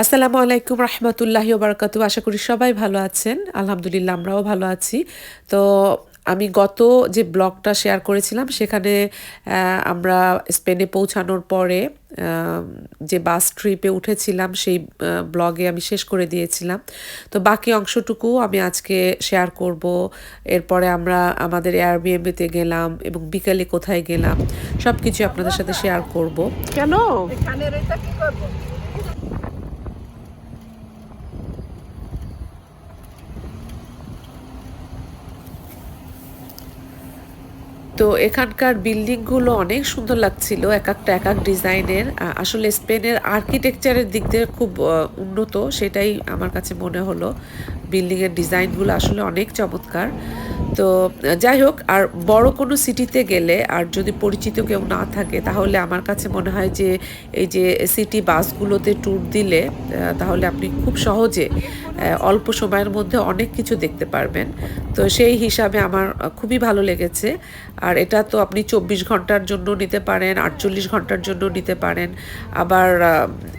আসসালামু আলাইকুম রহমতুল্লাহি বারকাতু আশা করি সবাই ভালো আছেন। আলহামদুলিল্লাহ আমরাও ভালো আছি। তো আমি গত যে ব্লগটা শেয়ার করেছিলাম সেখানে আমরা স্পেনে পৌঁছানোর পরে যে বাস ট্রিপে উঠেছিলাম সেই ব্লগে আমি শেষ করে দিয়েছিলাম। তো বাকি অংশটুকু আমি আজকে শেয়ার করব। এরপরে আমরা আমাদের এয়ারবিএমবিতে গেলাম এবং বিকালে কোথায় গেলাম সব কিছু আপনাদের সাথে শেয়ার করব। কেন? এখানের এটা কি করব? তো এখানকার বিল্ডিংগুলো অনেক সুন্দর লাগছিল, এক একটা, এক এক ডিজাইনের। আসলে স্পেনের আর্কিটেকচারের দিক দিয়ে খুব উন্নত, সেটাই আমার কাছে মনে হলো। বিল্ডিংয়ের ডিজাইনগুলো আসলে অনেক চমৎকার। তো যাই হোক আর বড় কোনো সিটিতে গেলে আর যদি পরিচিত কেউ না থাকে তাহলে আমার কাছে মনে হয় যে এই যে সিটি বাসগুলোতে ট্যুর দিলে তাহলে আপনি খুব সহজে অল্প সময়ের মধ্যে অনেক কিছু দেখতে পারবেন। তো সেই হিসাবে আমার খুবই ভালো লেগেছে। আর এটা তো আপনি চব্বিশ ঘণ্টার জন্য নিতে পারেন আটচল্লিশ ঘণ্টার জন্য নিতে পারেন। আবার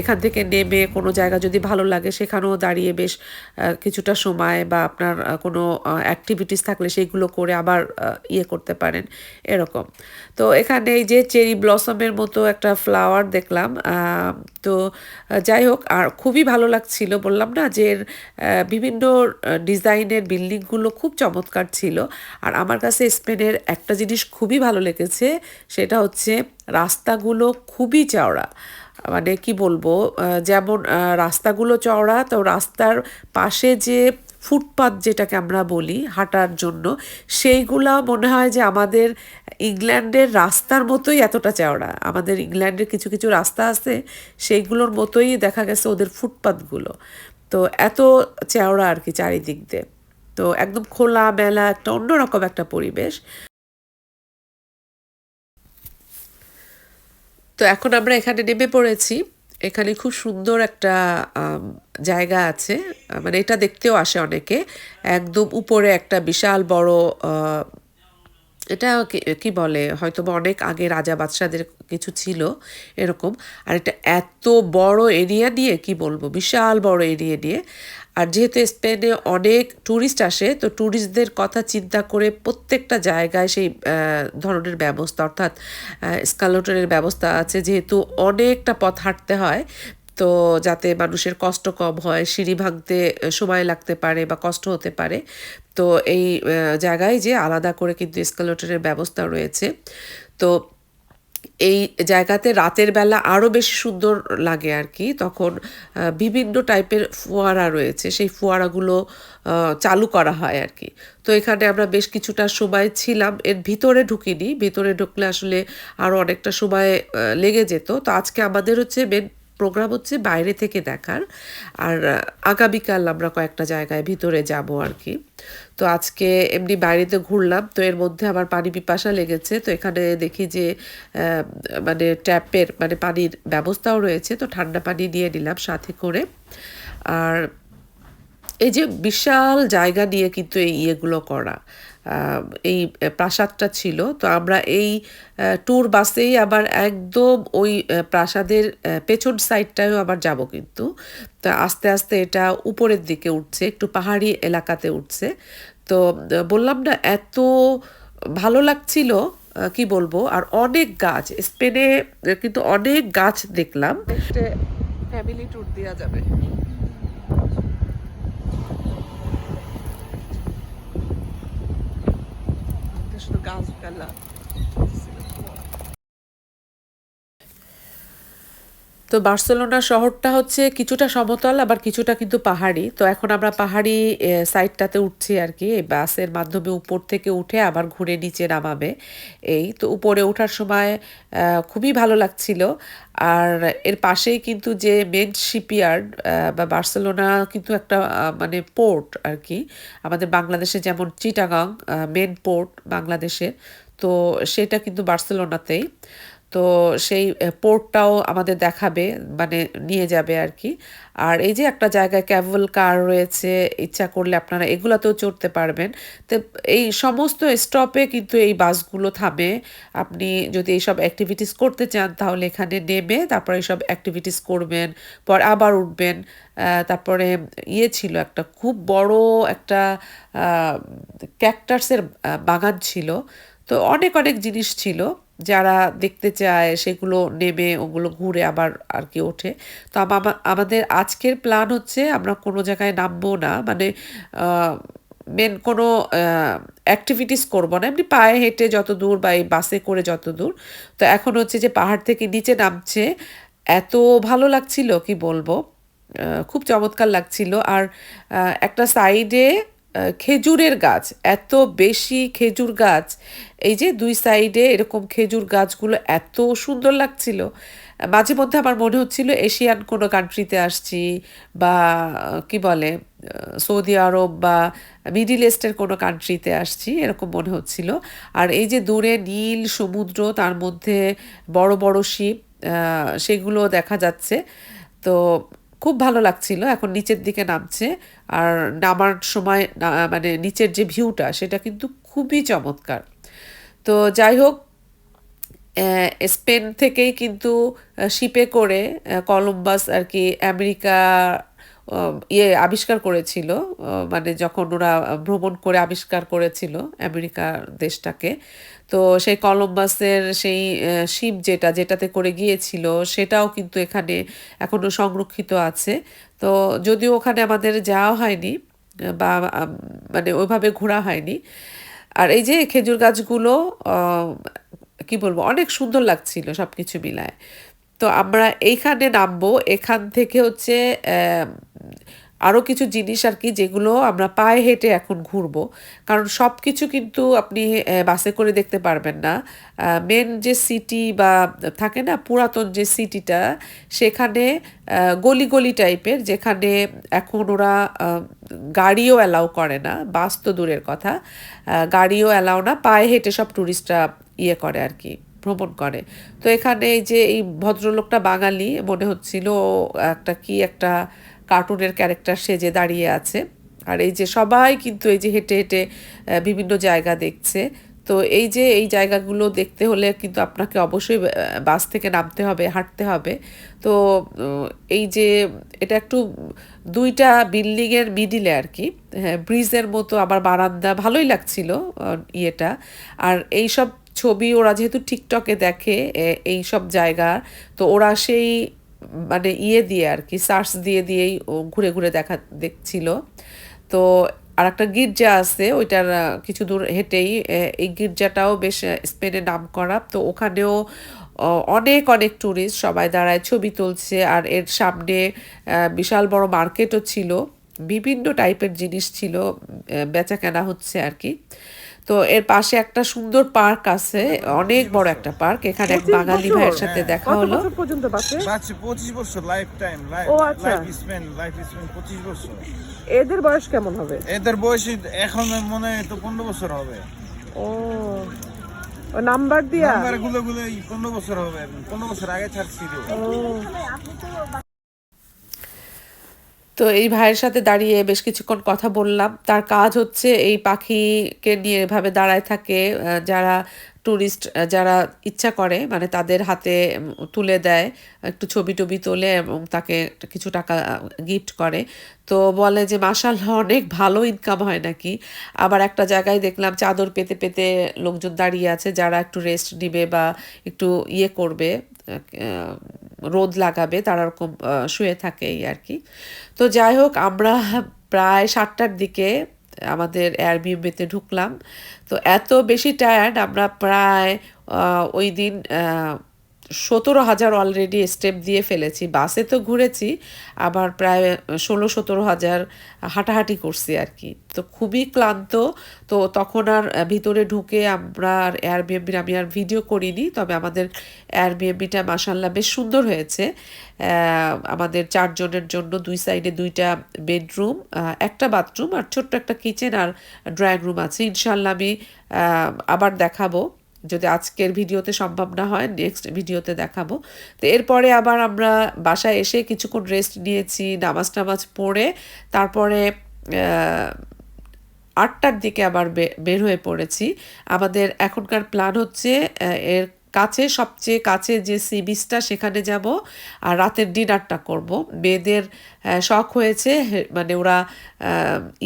এখান থেকে নেমে কোনো জায়গা যদি ভালো লাগে সেখানেও দাঁড়িয়ে বেশ আহ, কিছুটা সময় বা আপনার কোনো অ্যাক্টিভিটিস থাকলে সেইগুলো করে আবার ইয়ে করতে পারেন, এরকম। তো এখানে এই যে চেরি ব্লসমের মতো একটা ফ্লাওয়ার দেখলাম তো যাই হোক, আর খুবই ভালো লাগছিল, বললাম না যে বিভিন্ন ডিজাইনের বিল্ডিংগুলো খুব চমৎকার ছিল। আর আমার কাছে স্পেনের একটা জিনিস খুবই ভালো লেগেছে, সেটা হচ্ছে রাস্তাগুলো খুবই চওড়া। মানে কি বলব যেমন রাস্তাগুলো চওড়া, তো রাস্তার পাশে যে ফুটপাত যেটাকে আমরা বলি হাঁটার জন্য, সেইগুলা মনে হয় যে আমাদের ইংল্যান্ডের রাস্তার মতোই এতটা চওড়া। আমাদের ইংল্যান্ডের কিছু কিছু রাস্তা আছে, সেইগুলোর মতোই দেখা গেছে ওদের ফুটপাতগুলো। তো এত চওড়া আর কি চারিদিক দিয়ে। তো একদম খোলা মেলা একটা অন্যরকম একটা পরিবেশ। তো এখন আমরা এখানে নেমে পড়েছি। এখানে খুব সুন্দর একটা জায়গা আছে। মানে এটা দেখতেও আসে অনেকে। একদম উপরে একটা বিশাল বড় এটা কি বলে? হয়তো বা অনেক আগে রাজা বাদশাদের কিছু ছিল এরকম। আর এটা এত বড় এরিয়া নিয়ে কি বলব? বিশাল বড় এরিয়া নিয়ে। আর যেহেতু স্পেনে অনেক ট্যুরিস্ট আসে, তো ট্যুরিস্টদের কথা চিন্তা করে প্রত্যেকটা জায়গায় সেই ধরনের ব্যবস্থা অর্থাৎ স্কালোটারের ব্যবস্থা আছে। যেহেতু অনেকটা পথ হাঁটতে হয়, তো যাতে মানুষের কষ্ট কম হয়, সিঁড়ি ভাঙতে সময় লাগতে পারে বা কষ্ট হতে পারে। তো এই জায়গায় যে আলাদা করে কিন্তু এসকালেটরের ব্যবস্থা রয়েছে। তো এই জায়গাতে রাতের বেলা আরও বেশি সুন্দর লাগে আর কি। তখন বিভিন্ন টাইপের ফোয়ারা রয়েছে, সেই ফোয়ারাগুলো চালু করা হয় আর কি। তো এখানে আমরা বেশ কিছুটা সময় ছিলাম, এর ভিতরে ঢুকিনি, ভিতরে ঢুকলে আসলে আরও অনেকটা সময় লেগে যেত। তো আজকে আমাদের হচ্ছে মেন প্রোগ্রাম হচ্ছে বাইরে থেকে দেখার, আর, আগামীকাল আমরা কয়েকটা জায়গায় ভিতরে যাব আর কি। তো আজকে এমনি বাইরেতে ঘুরলাম, তো এর মধ্যে আমার পানি পিপাসা লেগেছে, তো এখানে দেখি যে মানে ট্যাপের মানে পানির ব্যবস্থাও রয়েছে, তো ঠান্ডা পানি নিয়ে নিলাম সাথে করে। আর এই যে বিশাল জায়গা নিয়ে কিন্তু এই ইয়েগুলো করা এই প্রাসাদটা ছিল। তো আমরা এই ট্যুর বাসেই আবার একদম ওই প্রাসাদের পেছন সাইডটাও আবার যাব কিন্তু। তা আস্তে আস্তে এটা উপরের দিকে উঠছে, একটু পাহাড়ি এলাকাতে উঠছে। তো বললাম না, এত ভালো লাগছিল কি বলব, আর অনেক গাছ। স্পেনে কিন্তু অনেক গাছ দেখলাম। ফ্যামিলি ট্যুর দেওয়া যাবে। শুধু গাছপালা তো বার্সেলোনা শহরটা হচ্ছে কিছুটা সমতল, আবার কিছুটা কিন্তু পাহাড়ি। তো এখন আমরা পাহাড়ি সাইডটাতে উঠছি আর কি। বাসের মাধ্যমে উপর থেকে উঠে আবার ঘুরে নিচে নামাবে। এই তো উপরে ওঠার সময় খুবই ভালো লাগছিল। আর এর পাশেই কিন্তু যে মেন শিপইয়ার্ড বা বার্সেলোনা কিন্তু একটা মানে পোর্ট আর কি। আমাদের বাংলাদেশে যেমন চিটাগাং মেন পোর্ট বাংলাদেশের তো সেটা কিন্তু বার্সেলোনাতেই। তো সেই পোর্টটাও আমাদের দেখাবে মানে নিয়ে যাবে আর কি আর এই যে একটা জায়গায় ক্যাবল কার রয়েছে, ইচ্ছা করলে আপনারা এগুলাতেও চড়তে পারবেন। তো এই সমস্ত স্টপে কিন্তু এই বাসগুলো থামে। আপনি যদি এইসব অ্যাক্টিভিটিস করতে চান, তাহলে এখানে নেমে তারপরে এইসব অ্যাক্টিভিটিস করবেন, পর আবার উঠবেন। তারপরে ইয়ে ছিল একটা খুব বড় একটা ক্যাকটাসের বাগান ছিল। তো অনেক অনেক জিনিস ছিল। যারা দেখতে চায়, সেগুলো নেমে ওগুলো ঘুরে আবার আর কি ওঠে। তো আমাদের আজকের প্ল্যান হচ্ছে আমরা কোনো জায়গায় নামবো না। মানে মেন কোনো অ্যাক্টিভিটিস করব না। এমনি পায়ে হেঁটে যত দূর বা এই বাসে করে যত দূর। তো এখন হচ্ছে যে পাহাড় থেকে নিচে নামছে। এত ভালো লাগছিল, কি বলব? খুব চমৎকার লাগছিল। আর একটা সাইডে খেজুরের গাছ, এত বেশি খেজুর গাছ, এই যে দুই সাইডে এরকম খেজুর গাছগুলো এত সুন্দর লাগছিল। মাঝে মধ্যে আমার মনে হচ্ছিল এশিয়ান কোনো কান্ট্রিতে আসছি বা কি বলে সৌদি আরব বা মিডিল ইস্টের কোনো কান্ট্রিতে আসছি, এরকম মনে হচ্ছিল। আর এই যে দূরে নীল সমুদ্র, তার মধ্যে বড় বড় শিপ সেগুলো দেখা যাচ্ছে। তো খুব ভালো লাগছিল, এখন নিচের দিকে নামছে। আর নামার সময় মানে নিচের যে ভিউটা, সেটা কিন্তু খুবই চমৎকার। তো যাই হোক স্পেন থেকেই কিন্তু শিপে করে কলম্বাস আর কি আমেরিকা ইয়ে আবিষ্কার করেছিল। মানে যখন ওরা ভ্রমণ করে আবিষ্কার করেছিল আমেরিকা দেশটাকে তো সেই কলম্বাসের সেই শিপ যেটা, যেটাতে করে গিয়েছিল, সেটাও কিন্তু এখানে এখনও সংরক্ষিত আছে। তো যদিও ওখানে আমাদের যাওয়া হয়নি, বা মানে ওইভাবে ঘোরা হয়নি। আর এই যে খেজুর গাছগুলো কি বলব, অনেক সুন্দর লাগছিল সব কিছু মিলায়। তো আমরা এইখানে নামবো, এখান থেকে হচ্ছে আরও কিছু জিনিস আর কি যেগুলো আমরা পায়ে হেঁটে এখন ঘুরবো। কারণ সব কিছু কিন্তু আপনি বাসে করে দেখতে পারবেন না। মেন যে সিটি বা, থাকে না পুরাতন যে সিটিটা সেখানে গলি গলি টাইপের যেখানে এখন ওরা গাড়িও অ্যালাউ করে না। বাস তো দূরের কথা। গাড়িও অ্যালাউ না, পায়ে হেঁটে সব ট্যুরিস্টরা ইয়ে করে আর কি, ভ্রমণ করে। তো এখানে যে এই ভদ্রলোকটা বাঙালি, মনে হচ্ছিল একটা কি একটা কার্টুনের ক্যারেক্টার সেজে দাঁড়িয়ে আছে। আর এই যে সবাই কিন্তু এই যে হেঁটে হেঁটে বিভিন্ন জায়গা দেখছে। তো এই যে এই জায়গাগুলো দেখতে হলে কিন্তু আপনাকে অবশ্যই বাস থেকে নামতে হবে, হাঁটতে হবে। তো এই যে এটা একটু দুইটা বিল্ডিংয়ের মিডিলে আর কি হ্যাঁ ব্রিজের মতো আবার বারান্দা ভালোই লাগছিল ইয়েটা। আর এই সব ছবি ওরা যেহেতু টিকটকে দেখে এই সব জায়গা, তো ওরা সেই মানে ইয়ে দিয়ে আর কি সার্চ দিয়ে দিয়েই ও ঘুরে ঘুরে দেখা দেখছিল। তো আর একটা গির্জা আছে, ওইটার কিছু দূর হেঁটেই এই গির্জাটাও বেশ স্পেনে নাম করা তো ওখানেও অনেক অনেক ট্যুরিস্ট সবাই দাঁড়ায়, ছবি তুলছে। আর এর সামনে বিশাল বড় মার্কেটও ছিল। বিভিন্ন টাইপের জিনিস ছিল বেচা কেনা হচ্ছে আর কি। তো এর পাশে একটা সুন্দর পার্ক আছে অনেক বড় একটা পার্ক। এখানে এক বাঙালি ভাইয়ের সাথে দেখা হলো। পর্যন্ত বছর লাইফ টাইম। লাইফ লাইফ পঁচিশ বছর। এদের বয়স কেমন হবে? এদের বয়স এখন মনে হয় তো পনেরো বছর হবে। ও ও নাম্বার দিয়া? নাম্বারগুলো গুলো পনেরো বছর হবে পনেরো বছর আগে ছাড়ছিল। ও। তো এই ভাইয়ের সাথে দাঁড়িয়ে বেশ কিছুক্ষণ কথা বললাম। তার কাজ হচ্ছে এই পাখিকে নিয়ে এভাবে দাঁড়ায় থাকে যারা ট্যুরিস্ট যারা ইচ্ছা করে মানে তাদের হাতে তুলে দেয়, একটু ছবি টবি তোলে এবং তাকে কিছু টাকা গিফট করে। তো বলে যে মাসাল্লাহ অনেক ভালো ইনকাম হয় নাকি? আবার একটা জায়গায় দেখলাম, চাদর পেতে পেতে লোকজন দাঁড়িয়ে আছে, যারা একটু রেস্ট নিবে বা একটু ইয়ে করবে রোদ লাগাবে, তারা ওরকম শুয়ে থাকে এই আর কি। তো যাই হোক, আমরা প্রায় সাতটার দিকে আমাদের এয়ারবিএমবিতে ঢুকলাম। তো এত বেশি টায়ার্ড আমরা প্রায় ওই দিন সতেরো হাজার অলরেডি স্টেপ দিয়ে ফেলেছি। বাসে তো ঘুরেছি, আবার প্রায় ষোলো সতেরো হাজার হাঁটাহাঁটি করছি আর কি। তো খুবই ক্লান্ত, তো তখন আর ভিতরে ঢুকে আমরা আর এয়ারবিএমবির আমি আর ভিডিও করিনি, তবে আমাদের এয়ারবিএমবিটা মাসাল্লাহ বেশ সুন্দর হয়েছে। আমাদের চারজনের জন্য দুই সাইডে দুইটা বেডরুম একটা বাথরুম আর ছোট্ট একটা কিচেন আর ড্রয়িং রুম আছে। ইনশাল্লাহ আমি আবার দেখাবো। যদি আজকের ভিডিওতে সম্ভব না হয় নেক্সট ভিডিওতে দেখাবো। তো এরপরে আবার আমরা বাসায় এসে কিছুক্ষণ রেস্ট নিয়েছি, নামাজ টামাজ পড়ে, তারপরে আটটার দিকে আবার বের হয়ে পড়েছি। আমাদের এখনকার প্ল্যান হচ্ছে এর কাছে, সবচেয়ে কাছে যে সি বিচটা সেখানে যাব, আর রাতের ডিনারটা করব। মেয়েদের শখ হয়েছে মানে ওরা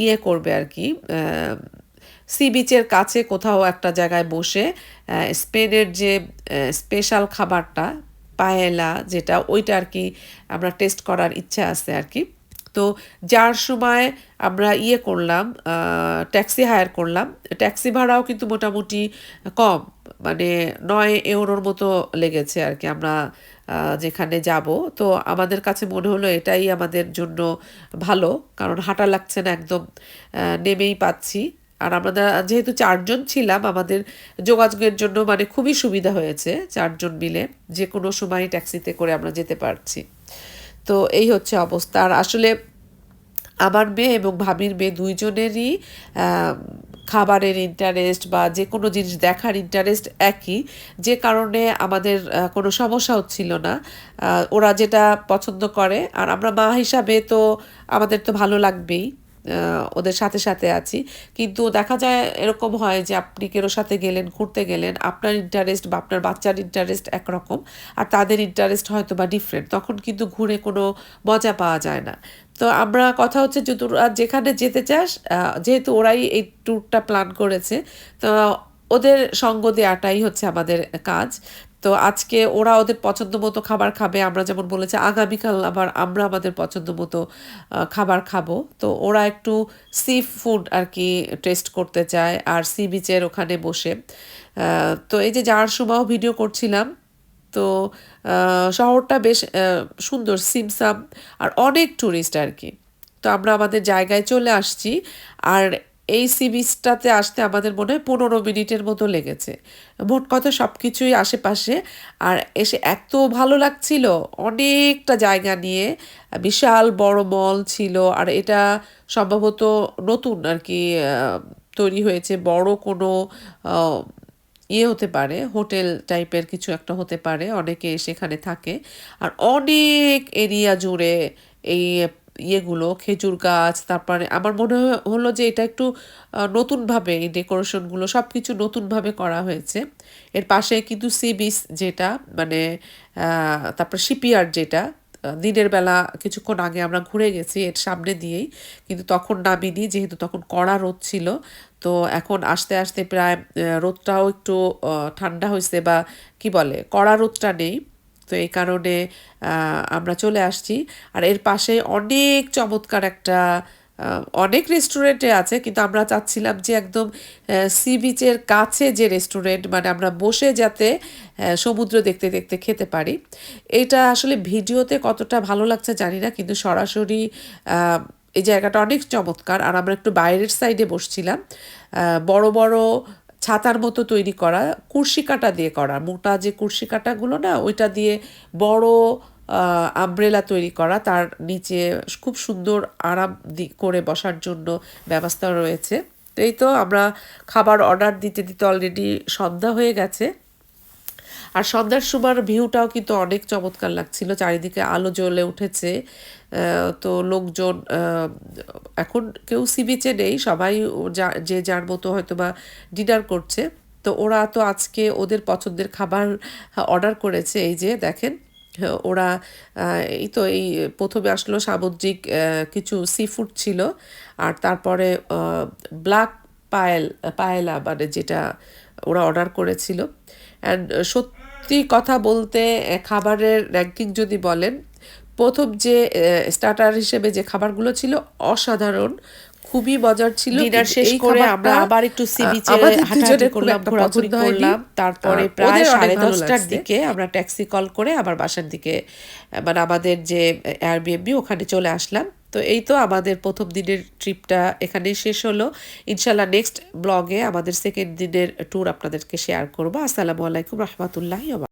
ইয়ে করবে আর কি সি বিচের কাছে কোথাও একটা জায়গায় বসে স্পেনের যে স্পেশাল খাবারটা, পায়েলা যেটা, ওইটা আর কি আমরা টেস্ট করার ইচ্ছা আছে আর কি। তো যার সময় আমরা ইয়ে করলাম ট্যাক্সি হায়ার করলাম, ট্যাক্সি ভাড়াও কিন্তু মোটামুটি কম মানে নয় ইউরোর মতো লেগেছে আর কি আমরা যেখানে যাব। তো আমাদের কাছে মনে হলো এটাই আমাদের জন্য ভালো, কারণ হাঁটা লাগছে না একদম নেমেই পাচ্ছি। আর আমরা যেহেতু চারজন ছিলাম, আমাদের যোগাযোগের জন্য মানে খুবই সুবিধা হয়েছে চারজন মিলে। যে কোনো সময় ট্যাক্সিতে করে আমরা যেতে পারছি। তো এই হচ্ছে অবস্থা। আর আসলে আমার মেয়ে এবং ভাবির মেয়ে দুইজনেরই খাবারের ইন্টারেস্ট বা যে কোনো জিনিস দেখার ইন্টারেস্ট একই। যে কারণে আমাদের কোনো সমস্যা হচ্ছিল না। ওরা যেটা পছন্দ করে। আর আমরা মা হিসাবে তো আমাদের তো ভালো লাগবেই। ওদের সাথে সাথে আছি। কিন্তু দেখা যায় এরকম হয় যে আপনি কেরো সাথে গেলেন, ঘুরতে গেলেন, আপনার ইন্টারেস্ট বা আপনার বাচ্চার ইন্টারেস্ট একরকম আর তাদের ইন্টারেস্ট হয়তো বা ডিফারেন্ট তখন কিন্তু ঘুরে কোনো মজা পাওয়া যায় না। তো আমরা কথা হচ্ছে যে যেখানে যেতে চাস যেহেতু ওরাই এই ট্যুরটা প্ল্যান করেছে, তো ওদের সঙ্গ দেওয়াটাই হচ্ছে আমাদের কাজ। তো আজকে ওরা ওদের পছন্দ মতো খাবার খাবে। আমরা যেমন বলেছি, আগামীকাল আবার আমরা আমাদের পছন্দ মতো খাবার খাব। তো ওরা একটু সি ফুড আর কি টেস্ট করতে চায় আর সি বিচের ওখানে বসে। তো এই যে যাওয়ার সময়ও ভিডিও করছিলাম, তো শহরটা বেশ সুন্দর, সিমসাম আর অনেক ট্যুরিস্ট আর কি তো আমরা আমাদের জায়গায় চলে আসছি। আর এই সি বিচটাতে আসতে আমাদের মনে হয় পনেরো মিনিটের মতো লেগেছে। মোট কথা সব কিছুই আশেপাশে। আর এসে এত ভালো লাগছিল, অনেকটা জায়গা নিয়ে। বিশাল বড় মল ছিল, আর এটা সম্ভবত নতুন আর কি তৈরি হয়েছে। বড় কোনো ইয়ে হতে পারে, হোটেল টাইপের কিছু একটা হতে পারে, অনেকে সেখানে থাকে। আর অনেক এরিয়া জুড়ে এই ইয়েগুলো, খেজুর গাছ, তারপরে আমার মনে হলো যে এটা একটু নতুনভাবে এই ডেকোরেশনগুলো সব কিছু নতুনভাবে করা হয়েছে। এর পাশে কিন্তু সি বিচ যেটা মানে তারপর শিপইয়ার্ড যেটা দিনের বেলা কিছুক্ষণ আগে আমরা ঘুরে গেছি এর সামনে দিয়েই, কিন্তু তখন নামিনি যেহেতু তখন কড়া রোদ ছিল, তো এখন আস্তে আস্তে প্রায় রোদটাও একটু ঠান্ডা হয়েছে বা কি বলে, কড়া রোদটা নেই। তো এই কারণে আমরা চলে আসছি। আর এর পাশে অনেক চমৎকার একটা অনেক রেস্টুরেন্টে আছে, কিন্তু আমরা চাচ্ছিলাম যে একদম সি বিচের কাছে যে রেস্টুরেন্ট মানে আমরা বসে যাতে সমুদ্র দেখতে দেখতে খেতে পারি। এটা আসলে ভিডিওতে কতটা ভালো লাগছে জানি না, কিন্তু সরাসরি এই জায়গাটা অনেক চমৎকার। আর আমরা একটু বাইরের সাইডে বসছিলাম। বড় বড় ছাতার মতো তৈরি করা কুর্সি কাটা দিয়ে করা, মোটা যে কুর্সি কাটাগুলো না, ওইটা দিয়ে বড় আমব্রেলা তৈরি করা, তার নিচে খুব সুন্দর আরাম করে বসার জন্য ব্যবস্থা রয়েছে। তো এই তো আমরা খাবার অর্ডার দিতে দিতে অলরেডি সন্ধ্যা হয়ে গেছে। আর সন্ধ্যার সময় ভিউটাও কিন্তু অনেক চমৎকার লাগছিল। চারিদিকে আলো জ্বলে উঠেছে। তো লোকজন এখন কেউ সি বিচে নেই, সবাই যা- যার মতো হয়তো বা ডিনার করছে। তো ওরা তো আজকে ওদের পছন্দের খাবার অর্ডার করেছে। এই যে দেখেন, ওরা এই তো এই প্রথমে আসলো সামুদ্রিক কিছু সি ফুড ছিল। আর তারপরে ব্ল্যাক পায়েল পায়েলা মানে যেটা ওরা অর্ডার করেছিল। অ্যান্ড সত্যি কথা বলতে খাবারের র্যাঙ্কিং যদি বলেন প্রথম যে স্টার্টার হিসেবে যে খাবারগুলো ছিল অসাধারণ খুবই মজার ছিল। কিন্তু শেষ করে আমরা আবার একটু এ আমাদের হাঁটাহাঁটি করলাম, ঘোরাঘুরি করলাম। তারপরে প্রায় সাড়ে দশটার দিকে আমরা ট্যাক্সি কল করে আবার বাসার দিকে মানে আমাদের যে এয়ারবিএনবি ওখানে চলে আসলাম। তো এই তো আমাদের প্রথম দিনের ট্রিপটা এখানে শেষ হলো। ইনশাল্লাহ নেক্সট ব্লগে আমাদের সেকেন্ড দিনের ট্যুর আপনাদেরকে শেয়ার করব। আসসালামু আলাইকুম রহমতুল্লাহ